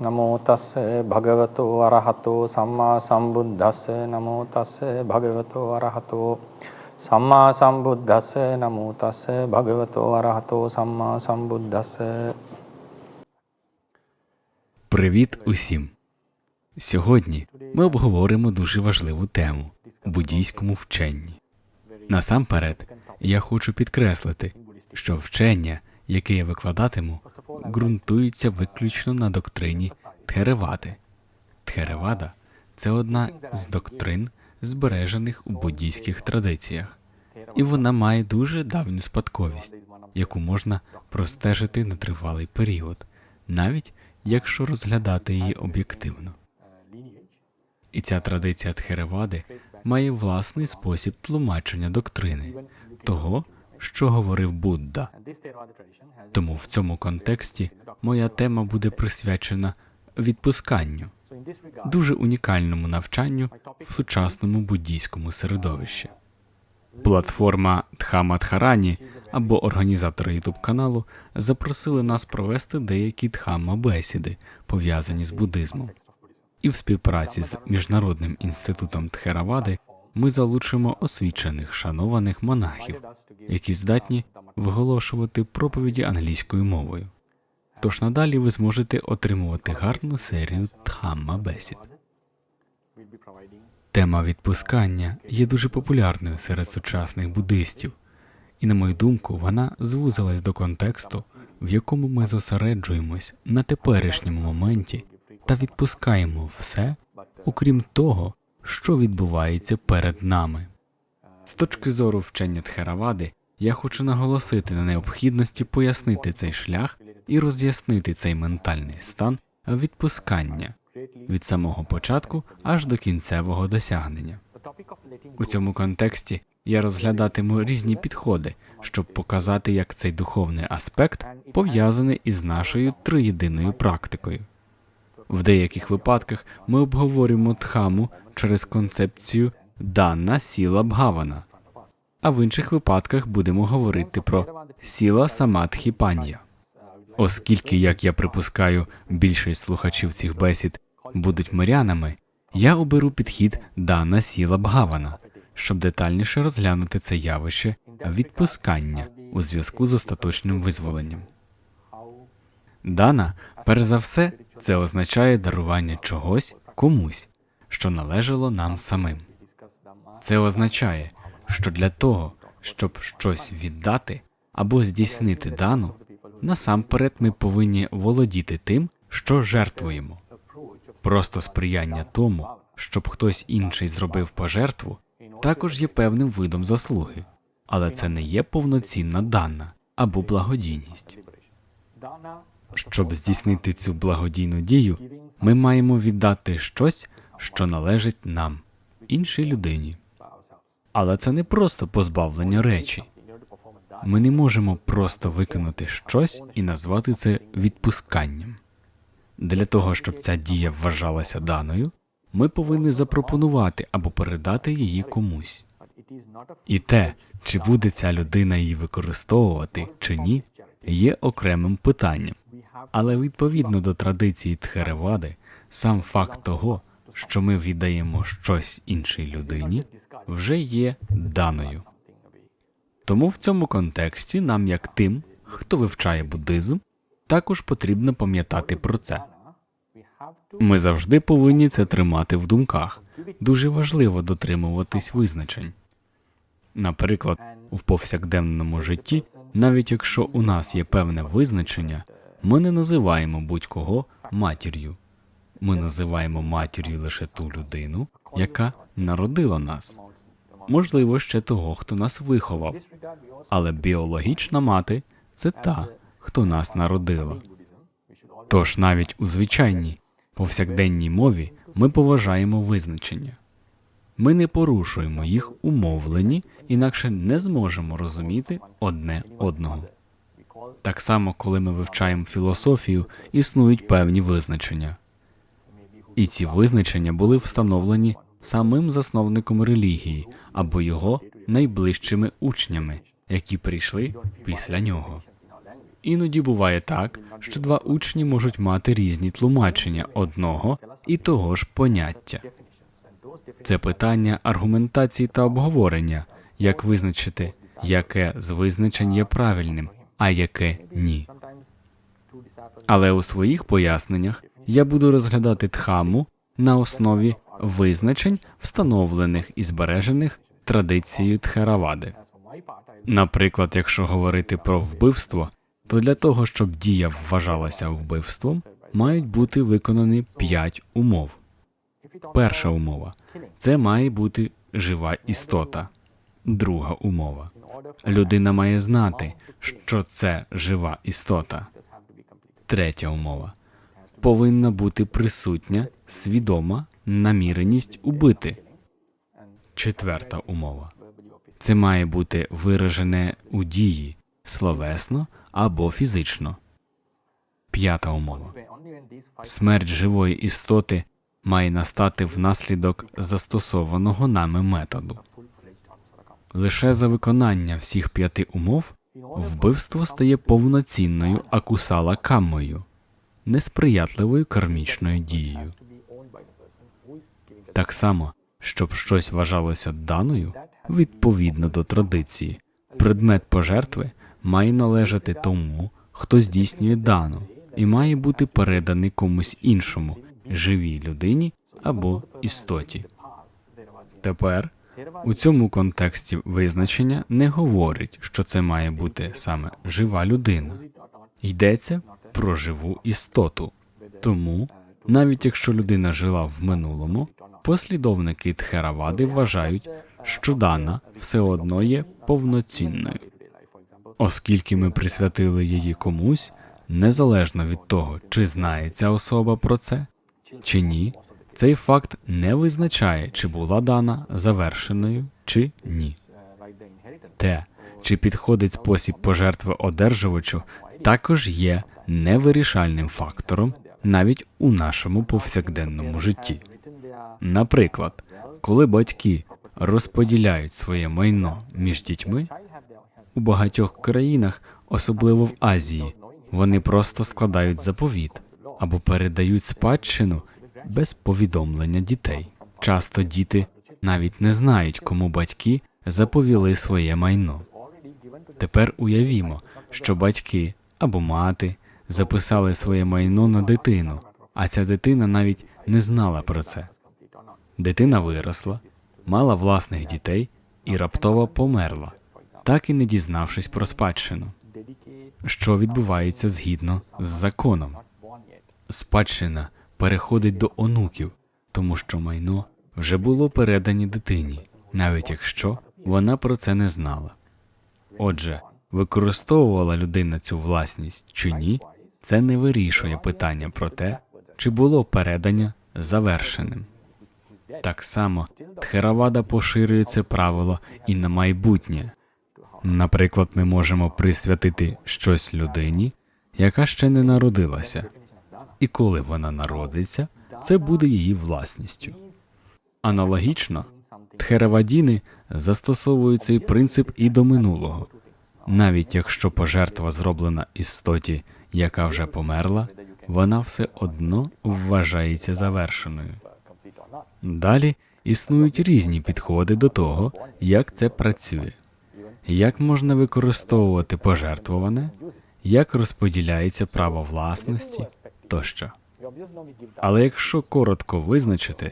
නමෝ තස්ස භගවතෝ අරහතෝ සම්මා සම්බුද්දස්ස නමෝ තස්ස භගවතෝ අරහතෝ සම්මා සම්බුද්දස්ස නමෝ තස්ස භගවතෝ අරහතෝ සම්මා සම්බුද්දස්ස Привіт усім! Сьогодні ми обговоримо дуже важливу тему буддійському вченні. Насамперед, я хочу підкреслити, що вчення, яке я викладатиму, ґрунтується виключно на доктрині Тхеревади. Тхеревада це одна з доктрин, збережених у буддійських традиціях, і вона має дуже давню спадковість, яку можна простежити на тривалий період, навіть якщо розглядати її об'єктивно. І ця традиція Тхеревади має власний спосіб тлумачення доктрини того, що говорив Будда. Тому в цьому контексті моя тема буде присвячена відпусканню, дуже унікальному навчанню в сучасному буддійському середовищі. Платформа Дхамадхарані або організатори youtube каналу запросили нас провести деякі дхамма-бесіди, пов'язані з буддизмом. І в співпраці з Міжнародним інститутом Тхеравади ми залучимо освічених шанованих монахів, які здатні виголошувати проповіді англійською мовою. Тож надалі ви зможете отримувати гарну серію дхамма-бесід. Тема відпускання є дуже популярною серед сучасних буддистів, і, на мою думку, вона звузилась до контексту, в якому ми зосереджуємось на теперішньому моменті та відпускаємо все, окрім того, що відбувається перед нами. З точки зору вчення Тхеравади, я хочу наголосити на необхідності пояснити цей шлях і роз'яснити цей ментальний стан відпускання від самого початку аж до кінцевого досягнення. У цьому контексті я розглядатиму різні підходи, щоб показати, як цей духовний аспект пов'язаний із нашою триєдиною практикою. В деяких випадках ми обговорюємо дхаму через концепцію дана сіла бгавана, а в інших випадках будемо говорити про сіла самадхі пан'я. Оскільки, як я припускаю, більшість слухачів цих бесід будуть мирянами, я оберу підхід дана сіла бгавана, щоб детальніше розглянути це явище відпускання у зв'язку з остаточним визволенням. Дана, перш за все, це означає дарування чогось комусь, що належало нам самим. Це означає, що для того, щоб щось віддати або здійснити дану, насамперед ми повинні володіти тим, що жертвуємо. Просто сприяння тому, щоб хтось інший зробив пожертву, також є певним видом заслуги, але це не є повноцінна дана або благодійність. Щоб здійснити цю благодійну дію, ми маємо віддати щось, що належить нам, іншій людині. Але це не просто позбавлення речі. Ми не можемо просто викинути щось і назвати це відпусканням. Для того, щоб ця дія вважалася даною, ми повинні запропонувати або передати її комусь. І те, чи буде ця людина її використовувати чи ні, є окремим питанням. Але відповідно до традиції Тхеревади, сам факт того, що ми віддаємо щось іншій людині, вже є даною. Тому в цьому контексті нам, як тим, хто вивчає буддизм, також потрібно пам'ятати про це. Ми завжди повинні це тримати в думках. Дуже важливо дотримуватись визначень. Наприклад, в повсякденному житті, навіть якщо у нас є певне визначення, ми не називаємо будь-кого матір'ю. Ми називаємо матір'ю лише ту людину, яка народила нас, можливо, ще того, хто нас виховав. Але біологічна мати це та, хто нас народила. Тож навіть у звичайній повсякденній мові ми поважаємо визначення. Ми не порушуємо їх умовлені, інакше не зможемо розуміти одне одного. Так само, коли ми вивчаємо філософію, існують певні визначення. І ці визначення були встановлені самим засновником релігії або його найближчими учнями, які прийшли після нього. Іноді буває так, що два учні можуть мати різні тлумачення одного і того ж поняття. Це питання аргументації та обговорення, як визначити, яке з визначень є правильним, а яке ні. Але у своїх поясненнях я буду розглядати дхамму на основі визначень, встановлених і збережених традицією Тхеравади. Наприклад, якщо говорити про вбивство, то для того, щоб дія вважалася вбивством, мають бути виконані п'ять умов. Перша умова це має бути жива істота. Друга умова людина має знати, що це жива істота. Третя умова повинна бути присутня, свідома наміреність убити. Четверта умова це має бути виражене у дії словесно або фізично. П'ята умова смерть живої істоти має настати внаслідок застосованого нами методу. Лише за виконання всіх п'яти умов вбивство стає повноцінною акусала каммою, несприятливою кармічною дією. Так само, щоб щось вважалося даною, відповідно до традиції, предмет пожертви має належати тому, хто здійснює дану, і має бути переданий комусь іншому, живій людині або істоті. Тепер у цьому контексті визначення не говорить, що це має бути саме жива людина. Йдеться про живу істоту. Тому, навіть якщо людина жила в минулому, послідовники Тхеравади вважають, що дана все одно є повноцінною. Оскільки ми присвятили її комусь, незалежно від того, чи знає ця особа про це, чи ні, цей факт не визначає, чи була дана завершеною, чи ні. Те, чи підходить спосіб пожертви одержувачу, також є невирішальним фактором навіть у нашому повсякденному житті. Наприклад, коли батьки розподіляють своє майно між дітьми, у багатьох країнах, особливо в Азії, вони просто складають заповіт або передають спадщину без повідомлення дітей. Часто діти навіть не знають, кому батьки заповіли своє майно. Тепер уявімо, що батьки або мати записали своє майно на дитину, а ця дитина навіть не знала про це. Дитина виросла, мала власних дітей і раптово померла, так і не дізнавшись про спадщину. Що відбувається згідно з законом? Спадщина переходить до онуків, тому що майно вже було передані дитині, навіть якщо вона про це не знала. Отже, використовувала людина цю власність чи ні, це не вирішує питання про те, чи було передання завершеним. Так само Тхеравада поширює це правило і на майбутнє. Наприклад, ми можемо присвятити щось людині, яка ще не народилася, і коли вона народиться, це буде її власністю. Аналогічно, тхеравадіни застосовують цей принцип і до минулого, навіть якщо пожертва зроблена істоті, яка вже померла, вона все одно вважається завершеною. Далі існують різні підходи до того, як це працює, як можна використовувати пожертвуване, як розподіляється право власності тощо. Але якщо коротко визначити,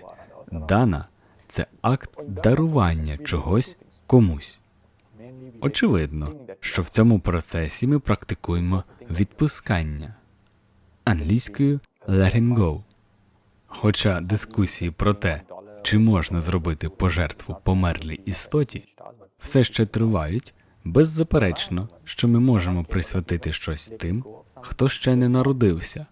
дана це акт дарування чогось комусь. Очевидно, що в цьому процесі ми практикуємо відпускання англійською letting go. Хоча дискусії про те, чи можна зробити пожертву померлій істоті, все ще тривають, беззаперечно, що ми можемо присвятити щось тим, хто ще не народився,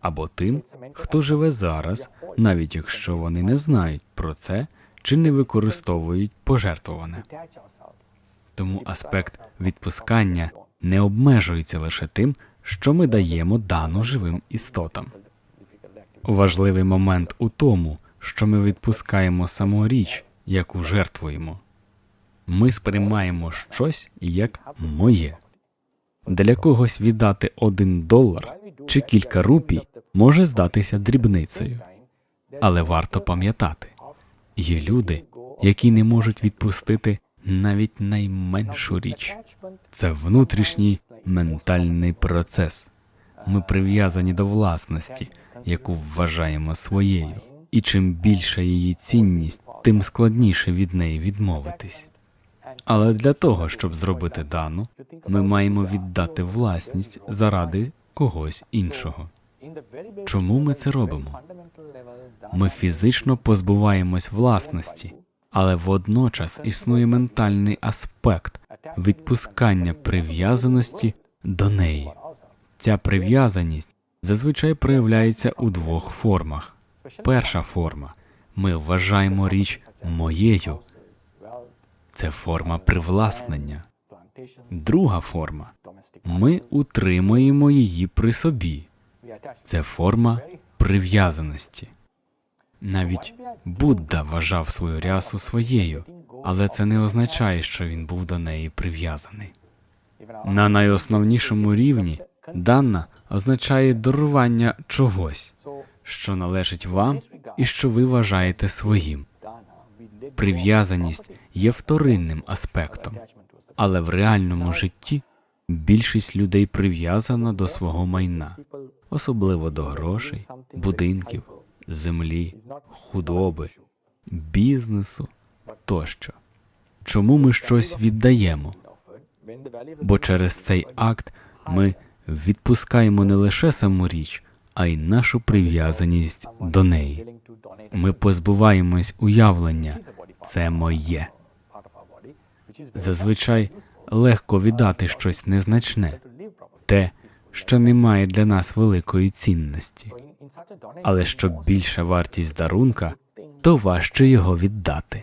або тим, хто живе зараз, навіть якщо вони не знають про це чи не використовують пожертвуване. Тому аспект відпускання не обмежується лише тим, що ми даємо дану живим істотам. Важливий момент у тому, що ми відпускаємо саму річ, яку жертвуємо. Ми сприймаємо щось як моє. Для когось віддати один долар чи кілька рупій може здатися дрібницею. Але варто пам'ятати, є люди, які не можуть відпустити навіть найменшу річ. Це внутрішній ментальний процес. Ми прив'язані до власності, яку вважаємо своєю, і чим більша її цінність, тим складніше від неї відмовитись. Але для того, щоб зробити дану, ми маємо віддати власність заради когось іншого. Чому ми це робимо? Ми фізично позбуваємось власності, але водночас існує ментальний аспект відпускання прив'язаності до неї. Ця прив'язаність зазвичай проявляється у двох формах. Перша форма ми вважаємо річ моєю, це форма привласнення. Друга форма ми утримуємо її при собі. Це форма прив'язаності. Навіть Будда вважав свою рясу своєю, але це не означає, що він був до неї прив'язаний. На найосновнішому рівні дана означає дарування чогось, що належить вам і що ви вважаєте своїм. Прив'язаність є вторинним аспектом, але в реальному житті більшість людей прив'язана до свого майна, особливо до грошей, будинків, землі, худоби, бізнесу тощо. Чому ми щось віддаємо? Бо через цей акт ми відпускаємо не лише саму річ, а й нашу прив'язаність до неї. Ми позбуваємось уявлення це моє. Зазвичай легко віддати щось незначне, те, що не має для нас великої цінності. Але щоб більша вартість дарунка, то важче його віддати.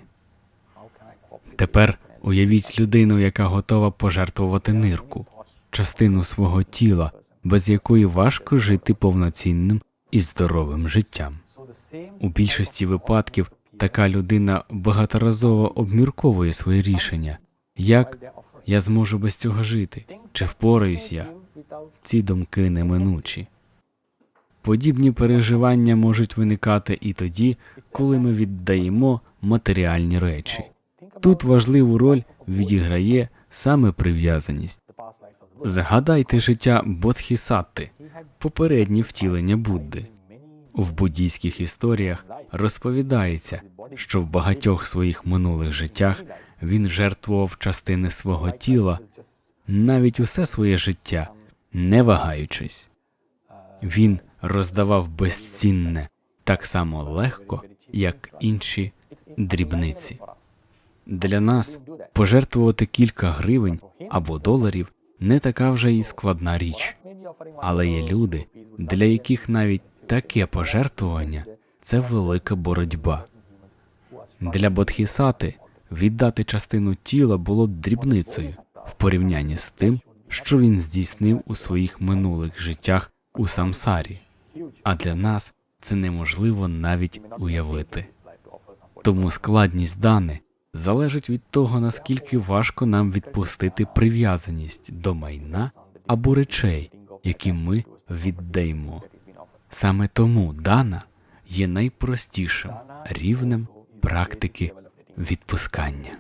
Тепер уявіть людину, яка готова пожертвувати нирку, частину свого тіла, без якої важко жити повноцінним і здоровим життям. У більшості випадків така людина багаторазово обмірковує свої рішення, як я зможу без цього жити, чи впораюсь я. Ці думки неминучі. Подібні переживання можуть виникати і тоді, коли ми віддаємо матеріальні речі. Тут важливу роль відіграє саме прив'язаність. Згадайте життя Бодхісатти, попереднє втілення Будди. В буддійських історіях розповідається, що в багатьох своїх минулих життях він жертвував частини свого тіла, навіть усе своє життя, не вагаючись. Він роздавав безцінне так само легко, як інші дрібниці. Для нас пожертвувати кілька гривень або доларів не така вже і складна річ, але є люди, для яких навіть таке пожертвування це велика боротьба. Для Бодхісати віддати частину тіла було дрібницею в порівнянні з тим, що він здійснив у своїх минулих життях у самсарі, а для нас це неможливо навіть уявити. Тому складність дани залежить від того, наскільки важко нам відпустити прив'язаність до майна або речей, які ми віддаємо. Саме тому дана є найпростішим рівнем практики відпускання.